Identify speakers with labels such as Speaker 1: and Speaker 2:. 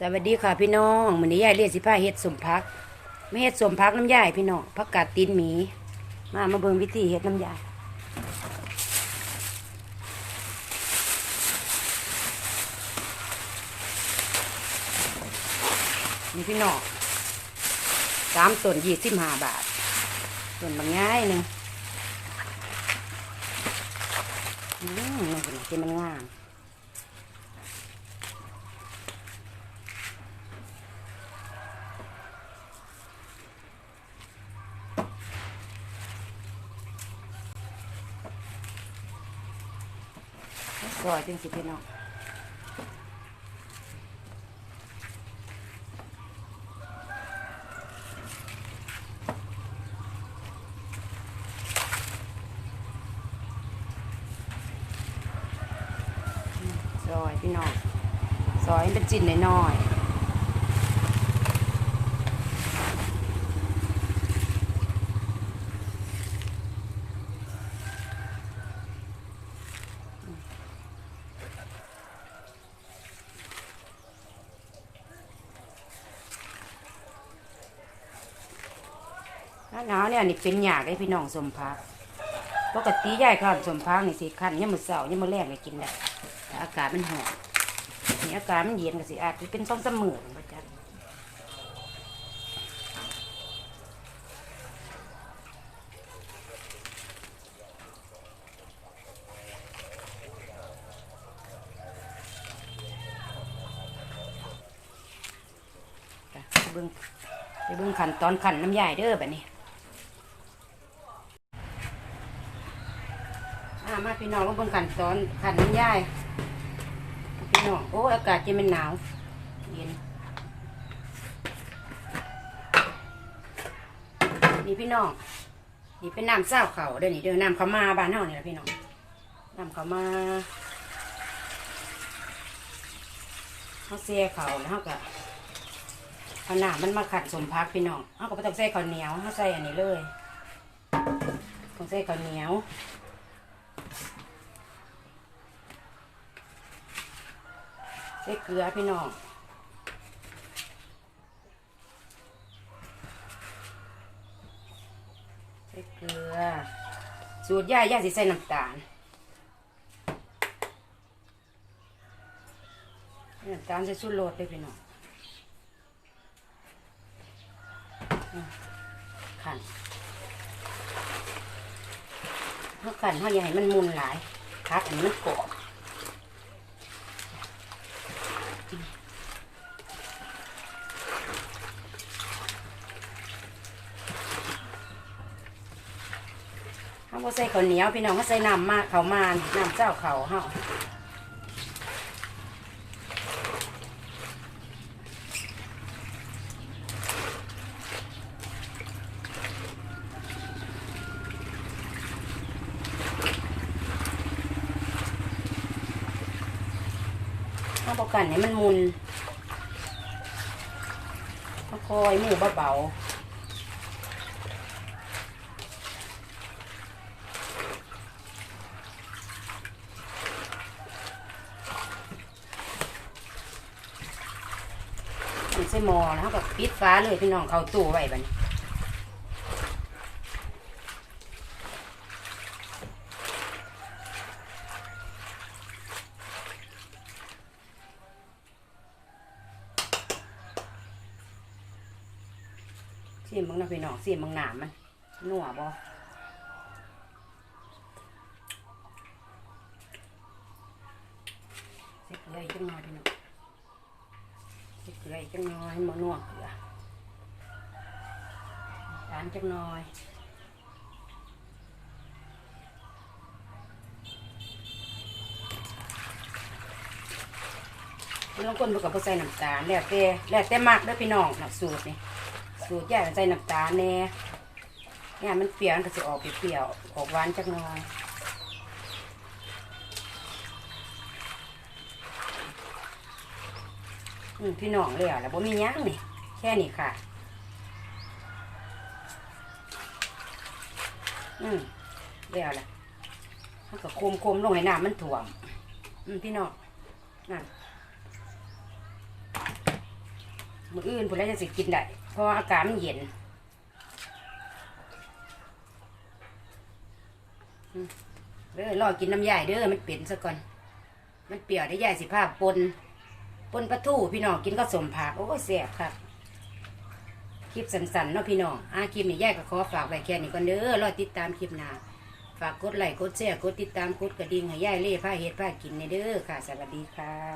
Speaker 1: สวัสดีค่ะพี่น้องมื้อนี้ยายเรียกสิพาเฮ็ดสมพักไม่เฮ็ดสมพักน้ำยายพี่น้องผักกาดตีนหมี มามาเบิ่งวิธีเฮ็ดน้ำยายนี่พี่น้องสามต้นยี่สิบห้าบาทต้นบางง่ายหนึ่งอืมนี่เป็นที่มันงาม ซอยจังสิพี่น้องซอยพี่น้องซอยเป็นจิ้นน้อยๆาหนาวเนี่ยนี่เป็นหยากได้พี่น้องสมพักปกติยายข้าวสมพักนี่สิคันยามมื้อเช้ายมมื้อแรกนี่กินได้แต่อากาศมันร้อนนี่อากาศมันเย็นก็สิอาจจะเป็นต้องเสมอบ่จักจ้ะไปเบิ่งไปเบิ่งขันตอนขันน้ำยายเด้อแบบนี้ อ่ามาพี่น้องมาเบิ่งขั้นตอนขันน้ำยายพี่น้องโอ้อากาศจะเป็นหนาวเย็นนี่พี่น้องนี่เป็นน้ำเศร้าเขาเด้อนี่เด้อน้ำเขามาบ้านเฮานี่แหละพี่น้องน้ำเขามาเขาเสียเขาแล้วเขาก็เอาหนามันมาขัดสมพักพี่น้องเขาก็ไม่ต้องใส่ข้าวเหนียวเขาใส่อันนี้เลยต้องใส่ข้าวเหนียว ใส่เกลือพี่น้องใส่เกลือ สูตรย่าย่าสิใส่น้ำตาลน้ำตาลใส่ชูรสด้วยพี่น้องขัน เขากันเขาอย่าให้มันมุนหลายพักอันนี้มันกรอบเขาใส่ข้าวเหนียวพี่น้องเขาใส่น้ำมากเขามาน้ำเจ้าเขาเฮา ข้าบอกกันให้มันมุนเขาคอยมือเบาๆมันใส่หมอแล้วเขาก็ปิดฟ้าเลยพี่น้องเขาตู้ไว้บัดน เสียมบางนะพี่น้องเสียมบางหนามมันนัวบ่เสียเกลือจังหน่อยพี่น้องเสียเกลือจังหน่อยมันนัวเกลือตามจังหน่อยบางคนบอกกับใส่น้ำตาลแล้วแต่แล้วแต่มักด้วยพี่น้องนะสูตรนี่ สูตรใหญ่ใส่น้ำตาลแน่เนี่ยมันเปรี้ยวมันก็จะออกเปรี้ยวออกหวานจักหน่อยพี่น้องเลยอะแล้วบ่มีหยังนี่แค่นี้ค่ะ อืมแล้วละมันก็โคมลงให้น้ำมันถ่วม อืมพี่น้องนั่น มืออื่นพุ่นแล้วจะสิกินได้ เพราะอากาศมันเย็นเด้อรอกินน้ำยายเด้อมันเป็นซะก่อน มันเปรี้ยวได้ยายสิภาพปนปนปลาทูพี่น้องกินก็สมผักโอ้ยแซ่บครับคลิปสั้นๆเนาะพี่น้องอ่าคลิปนี้ยายก็ขอฝากไว้แค่นี้ก่อนเด้อรอติดตามคลิปหน้าฝากกดไลค์กดแชร์กดติดตามกดกระดิ่งให้ยายเล่ผ้าเฮ็ดผ้ากินในเด้อค่ะ สวัสดีค่ะ